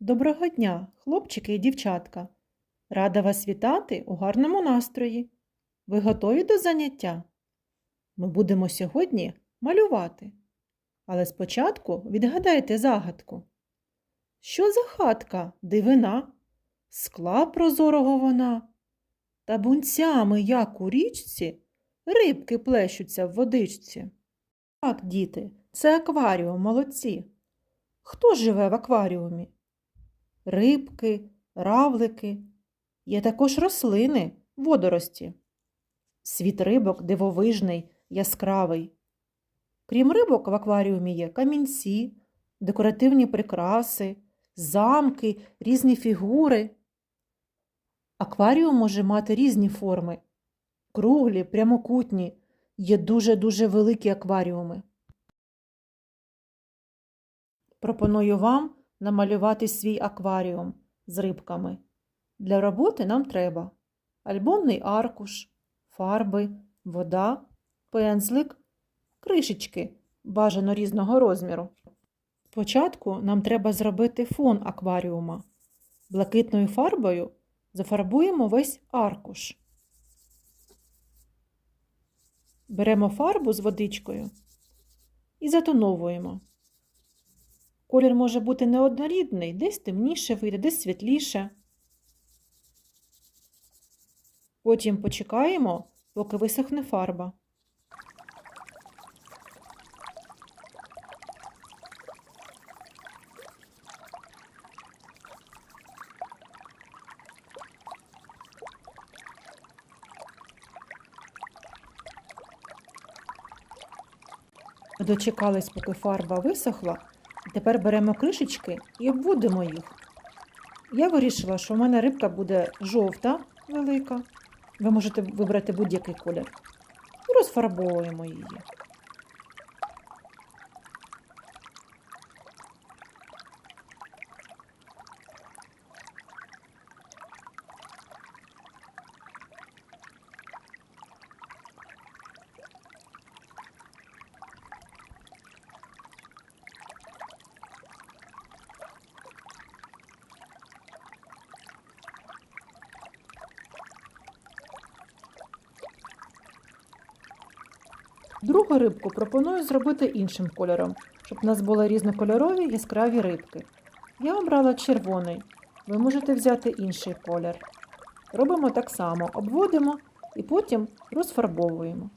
Доброго дня, хлопчики і дівчатка. Рада вас вітати у гарному настрої. Ви готові до заняття? Ми будемо сьогодні малювати. Але спочатку відгадайте загадку. Що за хатка дивина? Скла прозорого вона. Та бунцями, як у річці, рибки плещуться в водичці. Так, діти, це акваріум, молодці. Хто живе в акваріумі? Рибки, равлики. Є також рослини, водорості. Світ рибок дивовижний, яскравий. Крім рибок в акваріумі є камінці, декоративні прикраси, замки, різні фігури. Акваріум може мати різні форми. Круглі, прямокутні, є дуже-дуже великі акваріуми. Пропоную вам намалювати свій акваріум з рибками. Для роботи нам треба альбомний аркуш, фарби, вода, пензлик, кришечки бажано різного розміру. Спочатку нам треба зробити фон акваріума. Блакитною фарбою зафарбуємо весь аркуш. Беремо фарбу з водичкою і затоновуємо. Колір може бути неоднорідний, десь темніше вийде, десь світліше. Потім почекаємо, поки висохне фарба. Дочекались, поки фарба висохла, тепер беремо кришечки і обводимо їх. Я вирішила, що в мене рибка буде жовта, велика. Ви можете вибрати будь-який колір. І розфарбовуємо її. Другу рибку пропоную зробити іншим кольором, щоб у нас були різнокольорові яскраві рибки. Я обрала червоний. Ви можете взяти інший колір. Робимо так само, обводимо і потім розфарбовуємо.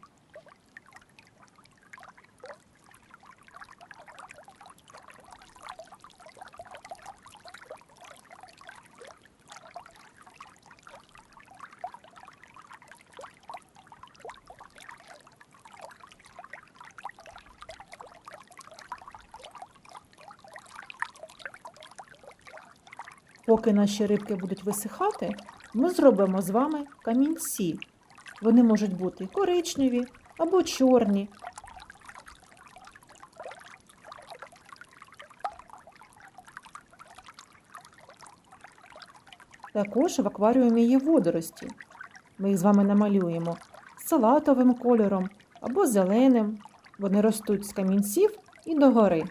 Поки наші рибки будуть висихати, ми зробимо з вами камінці. Вони можуть бути коричневі або чорні. Також в акваріумі є водорості. Ми їх з вами намалюємо салатовим кольором або зеленим. Вони ростуть з камінців і догори.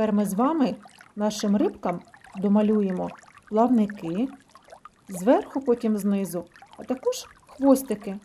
Тепер ми з вами нашим рибкам домалюємо плавники, зверху, потім знизу, а також хвостики.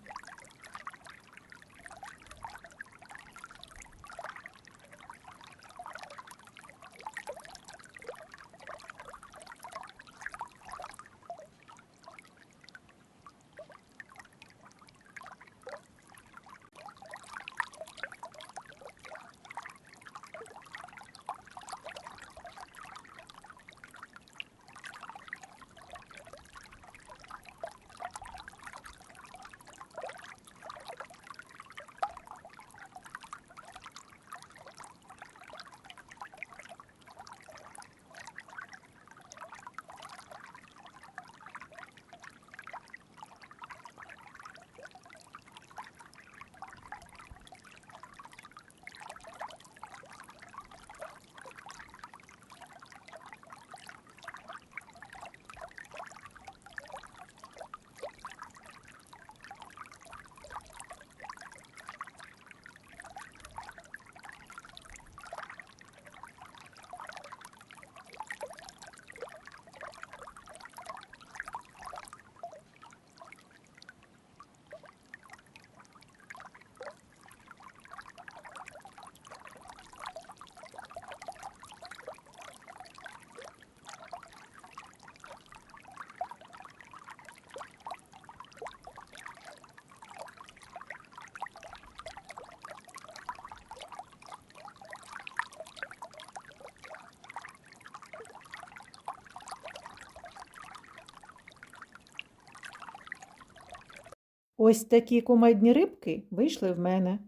Ось такі кумедні рибки вийшли в мене.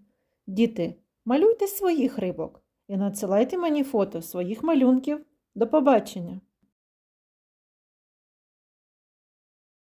Діти, малюйте своїх рибок і надсилайте мені фото своїх малюнків. До побачення!